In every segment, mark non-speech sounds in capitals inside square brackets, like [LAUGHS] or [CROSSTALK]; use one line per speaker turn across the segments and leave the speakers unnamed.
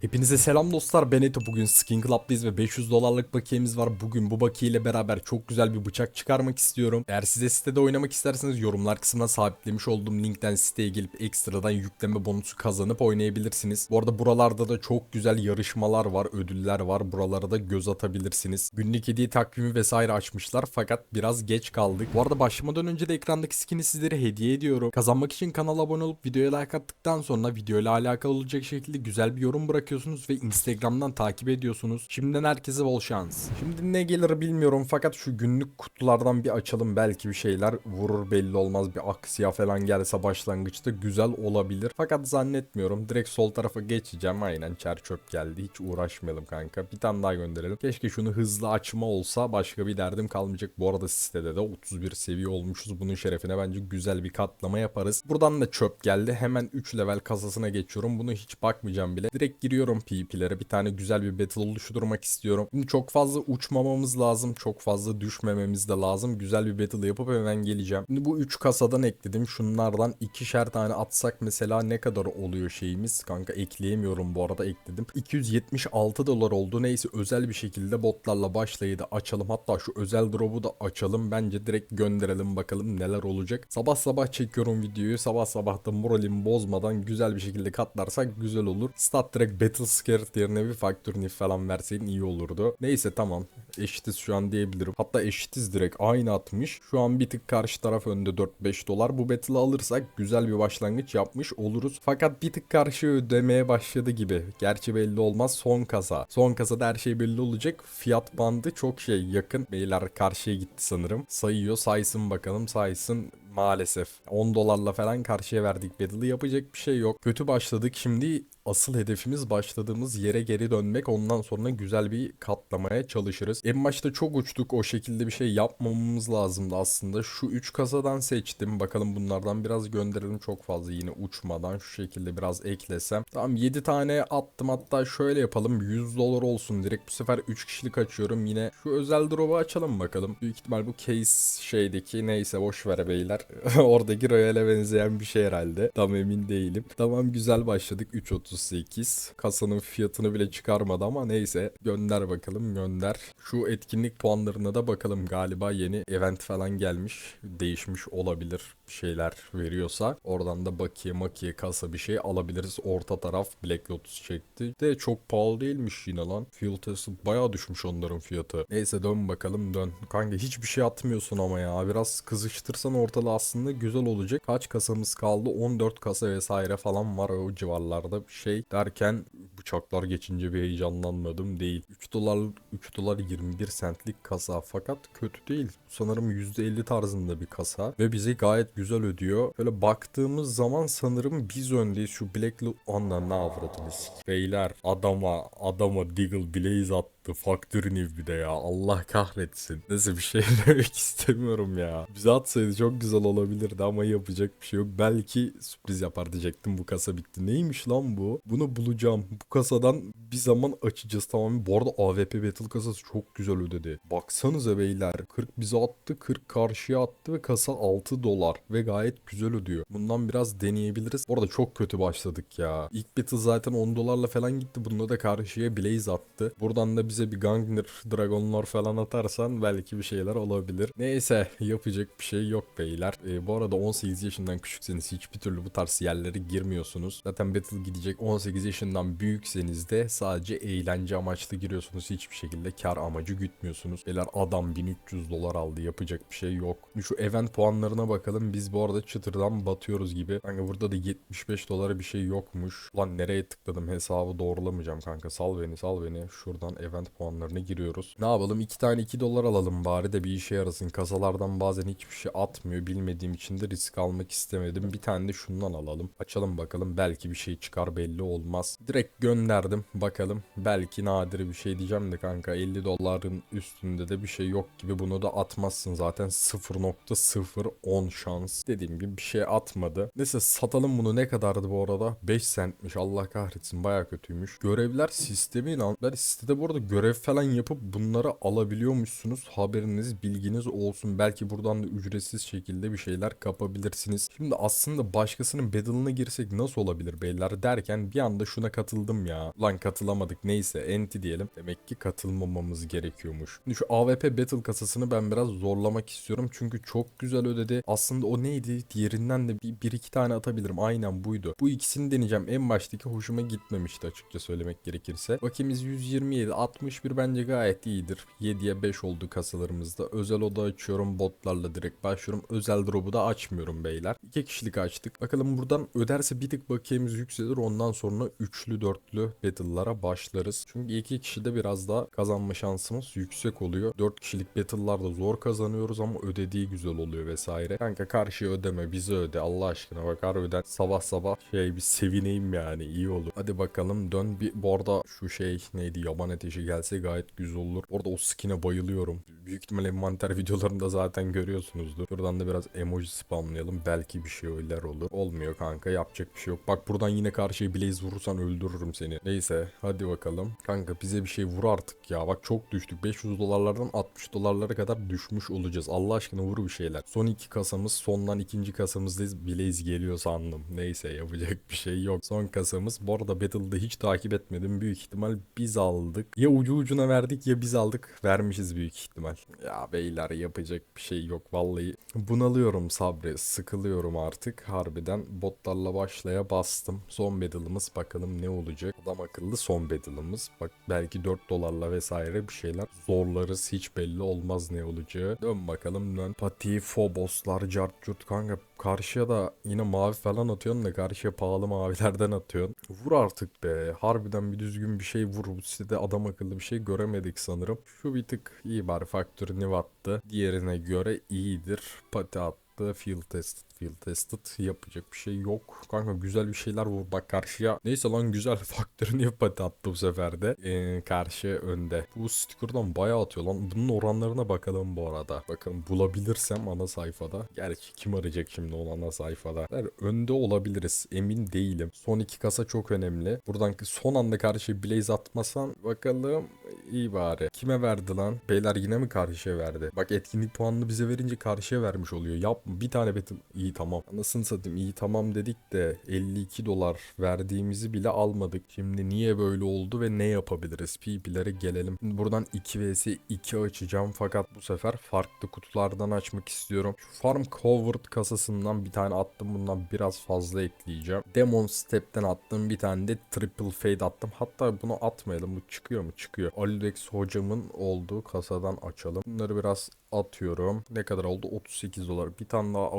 Hepinize selam dostlar ben Eto bugün Skin Club'dayız ve 500 dolarlık bakiyemiz var. Bugün bu bakiye ile beraber çok güzel bir bıçak çıkarmak istiyorum. Eğer size sitede oynamak isterseniz yorumlar kısmına sabitlemiş olduğum linkten siteye gelip ekstradan yükleme bonusu kazanıp oynayabilirsiniz. Bu arada buralarda da çok güzel yarışmalar var, ödüller var. Buralara da göz atabilirsiniz. Günlük hediye takvimi vesaire açmışlar fakat biraz geç kaldık. Bu arada başlamadan önce de ekrandaki skin'i sizlere hediye ediyorum. Kazanmak için kanala abone olup videoya like attıktan sonra videoyla alakalı olacak şekilde güzel bir yorum bırakıyorsunuz ve Instagram'dan takip ediyorsunuz. Şimdiden herkese bol şans. Şimdi ne gelir bilmiyorum fakat şu günlük kutulardan bir açalım belki bir şeyler vurur belli olmaz bir aksiya falan gelse başlangıçta güzel olabilir. Fakat zannetmiyorum. Direkt sol tarafa geçeceğim. Aynen çer çöp geldi. Hiç uğraşmayalım kanka. Bir tane daha gönderelim. Keşke şunu hızlı açma olsa başka bir derdim kalmayacak. Bu arada sitede de 31 seviye olmuşuz. Bunun şerefine bence güzel bir katlama yaparız. Buradan da çöp geldi. Hemen 3 level kasasına geçiyorum. Bunu hiç bakmayacağım bile. Direkt giriyorum PvP'lere. Bir tane güzel bir battle oluşturmak istiyorum. Şimdi çok fazla uçmamamız lazım. Çok fazla düşmememiz de lazım. Güzel bir battle yapıp hemen geleceğim. Şimdi bu 3 kasadan ekledim. Şunlardan ikişer tane atsak mesela ne kadar oluyor şeyimiz? Kanka ekleyemiyorum bu arada ekledim. 276 dolar oldu. Neyse özel bir şekilde botlarla başlayı da açalım. Hatta şu özel drop'u da açalım. Bence direkt gönderelim bakalım neler olacak. Sabah sabah çekiyorum videoyu. Sabah sabah da moralimi bozmadan güzel bir şekilde katlarsak güzel olur. Stat direkt Battle Scared yerine bir Factor Nif falan verseydin iyi olurdu. Neyse tamam. Eşitiz şu an diyebilirim. Hatta eşitiz direkt. Aynı atmış. Şu an bir tık karşı taraf önde 4-5 dolar. Bu battle'ı alırsak güzel bir başlangıç yapmış oluruz. Fakat bir tık karşı ödemeye başladı gibi. Gerçi belli olmaz. Son kasa. Son kasada her şey belli olacak. Fiyat bandı çok şey yakın. Beyler karşıya gitti sanırım. Sayıyor. Saysın bakalım. Saysın maalesef. 10 dolarla falan karşıya verdik battle'ı. Yapacak bir şey yok. Kötü başladık. Şimdi asıl hedefimiz başladığımız yere geri dönmek. Ondan sonra güzel bir katlamaya çalışırız. En başta çok uçtuk. O şekilde bir şey yapmamamız lazımdı aslında. Şu 3 kasadan seçtim. Bakalım bunlardan biraz gönderelim. Çok fazla yine uçmadan şu şekilde biraz eklesem. Tamam 7 tane attım. Hatta şöyle yapalım. 100 dolar olsun. Direkt bu sefer 3 kişilik açıyorum. Yine şu özel drop'u açalım bakalım. Büyük ihtimal bu case şeydeki neyse boş ver beyler. [LAUGHS] Oradaki Royal'e benzeyen bir şey herhalde. Tam emin değilim. Tamam güzel başladık. 3.38. Kasanın fiyatını bile çıkarmadı ama neyse. Gönder bakalım gönder. Şu etkinlik puanlarına da bakalım. Galiba yeni event falan gelmiş. Değişmiş olabilir şeyler veriyorsa. Oradan da bakiye makiye kasa bir şey alabiliriz. Orta taraf Black Lotus çekti. De çok pahalı değilmiş yine lan. Fuel testi bayağı düşmüş onların fiyatı. Neyse dön bakalım dön. Kanka hiçbir şey atmıyorsun ama ya. Biraz kızıştırsan ortalığı aslında güzel olacak. Kaç kasamız kaldı? 14 kasa vesaire falan var o civarlarda şey. Derken bıçaklar geçince bir heyecanlanmadım değil. 3 dolar 3 dolar 21 centlik kasa fakat kötü değil. Sanırım %50 tarzında bir kasa ve bizi gayet güzel ödüyor. Böyle baktığımız zaman sanırım biz öndeyiz. Şu Black Loot ondan ne avradınız? Beyler adama adama Deagle Blaze attı. Factory New bir de ya. Allah kahretsin. Neyse bir şey [LAUGHS] demek istemiyorum ya. Bize atsaydı çok güzel olabilirdi ama yapacak bir şey yok. Belki sürpriz yapar diyecektim bu kasa bitti. Neymiş lan bu? Bunu bulacağım. Bu kasadan bir zaman açacağız tamam. Bu arada AWP Battle kasası çok güzel ödedi. Baksanıza beyler. 40 bize attı. 40 karşıya attı ve kasa 6 dolar. Ve gayet güzel ödüyor. Bundan biraz deneyebiliriz. Bu arada çok kötü başladık ya. İlk battle zaten 10 dolarla falan gitti. Bunda da karşıya Blaze attı. Buradan da bize bir Gangner, Dragonlar falan atarsan belki bir şeyler olabilir. Neyse yapacak bir şey yok beyler. Ee, bu arada 18 yaşından küçükseniz hiçbir türlü bu tarz yerlere girmiyorsunuz. Zaten battle gidecek 18 yaşından büyükseniz de sadece eğlence amaçlı giriyorsunuz. Hiçbir şekilde kar amacı gütmüyorsunuz. Beyler adam 1300 dolar aldı. Yapacak bir şey yok. Şu event puanlarına bakalım. Biz bu arada çıtırdan batıyoruz gibi. Kanka burada da 75 dolara bir şey yokmuş. Ulan nereye tıkladım hesabı doğrulamayacağım kanka. Sal beni sal beni. Şuradan event puanlarına giriyoruz. Ne yapalım? 2 tane 2 dolar alalım bari de bir işe yarasın. Kasalardan bazen hiçbir şey atmıyor. Bilmediğim için de risk almak istemedim. Bir tane de şundan alalım. Açalım bakalım. Belki bir şey çıkar belli olmaz. Direkt gönderdim. Bakalım. Belki nadir bir şey diyeceğim de kanka. 50 doların üstünde de bir şey yok gibi. Bunu da atmazsın zaten. 0.010 şans. Dediğim gibi bir şey atmadı. Neyse satalım bunu. Ne kadardı bu arada? 5 centmiş. Allah kahretsin. Baya kötüymüş. Görevler sistemi inan. Ben sitede bu arada görev falan yapıp bunları alabiliyormuşsunuz. Haberiniz, bilginiz olsun. Belki buradan da ücretsiz şekilde bir şeyler kapabilirsiniz. Şimdi aslında başkasının battle'ına girsek nasıl olabilir beyler derken bir anda şuna katıldım ya. Ulan katılamadık neyse enti diyelim. Demek ki katılmamamız gerekiyormuş. Şimdi şu AWP Battle kasasını ben biraz zorlamak istiyorum. Çünkü çok güzel ödedi. Aslında o neydi? Diğerinden de bir, bir iki tane atabilirim. Aynen buydu. Bu ikisini deneyeceğim. En baştaki hoşuma gitmemişti açıkça söylemek gerekirse. Bakiyemiz 127. 61 bence gayet iyidir. 7'ye 5 oldu kasalarımızda. Özel oda açıyorum. Botlarla direkt başlıyorum. Özel drop'u da açmıyorum beyler. İki kişilik açtık. Bakalım buradan öderse bir tık bakiyemiz yükselir. Ondan sonra üçlü dörtlü battle'lara başlarız. Çünkü iki kişide biraz daha kazanma şansımız yüksek oluyor. 4 kişilik battle'larda zor kazanıyoruz ama ödediği güzel oluyor vesaire. Kanka karşıya ödeme bize öde Allah aşkına bak harbiden sabah sabah şey bir sevineyim yani iyi olur. Hadi bakalım dön bir bu arada şu şey neydi yaban ateşi gelse gayet güzel olur. Orada o skin'e bayılıyorum. Büyük ihtimalle envanter [LAUGHS] videolarında zaten görüyorsunuzdur. Buradan da biraz emoji spamlayalım. Belki bir şeyler olur. Olmuyor kanka yapacak bir şey yok. Bak buradan yine karşıya Blaze vurursan öldürürüm seni. Neyse hadi bakalım. Kanka bize bir şey vur artık ya. Bak çok düştük. 500 dolarlardan 60 dolarlara kadar düşmüş olacağız. Allah aşkına vur bir şeyler. Son iki kasamız. Sondan ikinci kasamızdayız. Blaze geliyor sandım. Neyse yapacak bir şey yok. Son kasamız. Bu arada Battle'da hiç takip etmedim. Büyük ihtimal biz aldık. Ya ucu ucuna verdik ya biz aldık. Vermişiz büyük ihtimal. Ya beyler yapacak bir şey yok. Vallahi bunalıyorum sabri. Sıkılıyorum artık. Harbiden botlarla başlaya bastım. Son battle'ımız bakalım ne olacak. Adam akıllı son battle'ımız. Bak belki 4 dolarla vesaire bir şeyler zorlarız. Hiç belli olmaz ne olacağı. Dön bakalım dön. Pati, Phobos'lar, Cart Curt kanka karşıya da yine mavi falan atıyorsun da karşıya pahalı mavilerden atıyorsun. Vur artık be. Harbiden bir düzgün bir şey vur. Bu sitede adam akıllı bir şey göremedik sanırım. Şu bir tık iyi bari faktörünü attı. Diğerine göre iyidir. Pati attı. Field tested, field tested yapacak bir şey yok. Kanka güzel bir şeyler vur bak karşıya. Neyse lan güzel [LAUGHS] faktörünü pati attı bu sefer de. Ee, karşı önde. Bu sticker'dan bayağı atıyor lan. Bunun oranlarına bakalım bu arada. Bakın bulabilirsem ana sayfada. Gerçi kim arayacak şimdi onu ana sayfada. Der, önde olabiliriz. Emin değilim. Son iki kasa çok önemli. Buradan son anda karşı Blaze atmasan bakalım iyi bari. Kime verdi lan? Beyler yine mi karşıya verdi? Bak etkinlik puanını bize verince karşıya vermiş oluyor. Yapma. Bir tane betim. Tamam. Anasını satayım iyi tamam dedik de 52 dolar verdiğimizi bile almadık. Şimdi niye böyle oldu ve ne yapabiliriz? PvP'lere gelelim. Şimdi buradan 2 vs 2 açacağım fakat bu sefer farklı kutulardan açmak istiyorum. Şu Farm Covered kasasından bir tane attım. Bundan biraz fazla ekleyeceğim. Demon Step'ten attım. Bir tane de Triple Fade attım. Hatta bunu atmayalım. Bu çıkıyor mu? Çıkıyor. Alidex hocamın olduğu kasadan açalım. Bunları biraz atıyorum. Ne kadar oldu? 38 dolar. Bir tane daha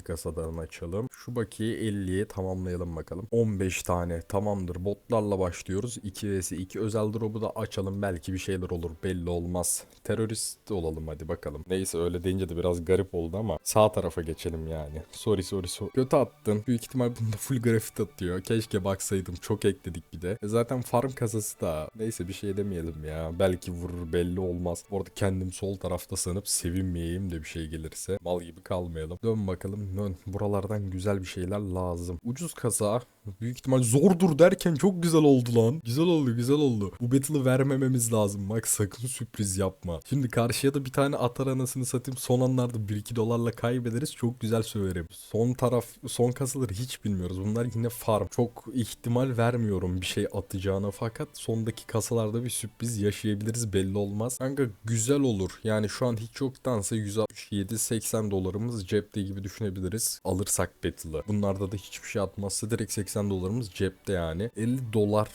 Aldex'li kasadan açalım. Şu bakiyi 50'ye tamamlayalım bakalım. 15 tane tamamdır. Botlarla başlıyoruz. 2 vs 2 özel drop'u da açalım. Belki bir şeyler olur. Belli olmaz. Terörist olalım hadi bakalım. Neyse öyle deyince de biraz garip oldu ama sağ tarafa geçelim yani. Sorry sorry sorry. Kötü attın. Büyük ihtimal bunda full grafit atıyor. Keşke baksaydım. Çok ekledik bir de. E zaten farm kasası da. Neyse bir şey demeyelim ya. Belki vurur belli olmaz. Bu arada kendim sol tarafta sanıp sevinmeyeyim de bir şey gelirse. Mal gibi kalmayalım. Dön bakalım. Buralardan güzel bir şeyler lazım. Ucuz kasa. Büyük ihtimal zordur derken çok güzel oldu lan. Güzel oldu güzel oldu. Bu battle'ı vermememiz lazım. Bak sakın sürpriz yapma. Şimdi karşıya da bir tane atar anasını satayım. Son anlarda 1-2 dolarla kaybederiz. Çok güzel söverim. Son taraf son kasaları hiç bilmiyoruz. Bunlar yine farm. Çok ihtimal vermiyorum bir şey atacağına fakat sondaki kasalarda bir sürpriz yaşayabiliriz belli olmaz. Kanka güzel olur. Yani şu an hiç yoktansa 167-80 dolarımız cepte gibi düşünebiliriz. Alırsak battle'ı. Bunlarda da hiçbir şey atmazsa direkt 80 dolarımız cepte yani. 50 dolar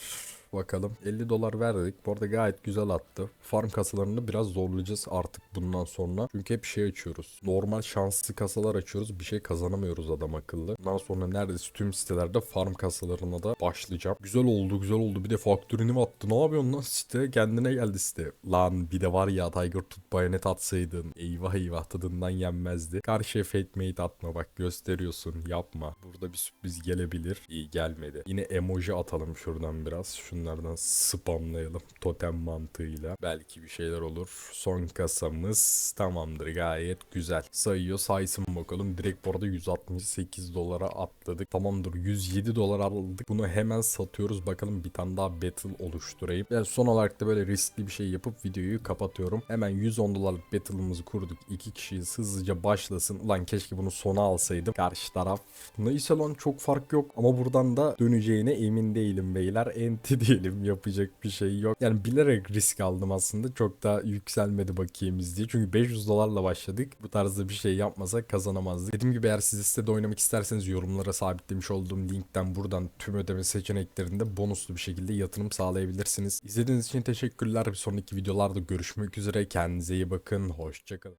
bakalım. 50 dolar verdik. Bu arada gayet güzel attı. Farm kasalarını biraz zorlayacağız artık bundan sonra. Çünkü hep şey açıyoruz. Normal şanslı kasalar açıyoruz. Bir şey kazanamıyoruz adam akıllı. Bundan sonra neredeyse tüm sitelerde farm kasalarına da başlayacağım. Güzel oldu güzel oldu. Bir de faktörünü attı? Ne yapıyorsun lan site? Kendine geldi site. Lan bir de var ya Tiger tut bayonet atsaydın. Eyvah eyvah tadından yenmezdi. Karşıya fake mate atma bak gösteriyorsun. Yapma. Burada bir sürpriz gelebilir. İyi gelmedi. Yine emoji atalım şuradan biraz. Şunları şunlardan spamlayalım totem mantığıyla. Belki bir şeyler olur. Son kasamız tamamdır gayet güzel. Sayıyor saysın bakalım. Direkt bu arada 168 dolara atladık. Tamamdır 107 dolar aldık. Bunu hemen satıyoruz. Bakalım bir tane daha battle oluşturayım. Yani son olarak da böyle riskli bir şey yapıp videoyu kapatıyorum. Hemen 110 dolarlık battle'ımızı kurduk. İki kişiyiz hızlıca başlasın. Ulan keşke bunu sona alsaydım. Karşı taraf. Neyse lan çok fark yok. Ama buradan da döneceğine emin değilim beyler. Enti diyelim yapacak bir şey yok. Yani bilerek risk aldım aslında. Çok da yükselmedi bakiyemiz diye. Çünkü 500 dolarla başladık. Bu tarzda bir şey yapmasak kazanamazdık. Dediğim gibi eğer siz de sitede oynamak isterseniz yorumlara sabitlemiş olduğum linkten buradan tüm ödeme seçeneklerinde bonuslu bir şekilde yatırım sağlayabilirsiniz. İzlediğiniz için teşekkürler. Bir sonraki videolarda görüşmek üzere. Kendinize iyi bakın. Hoşçakalın.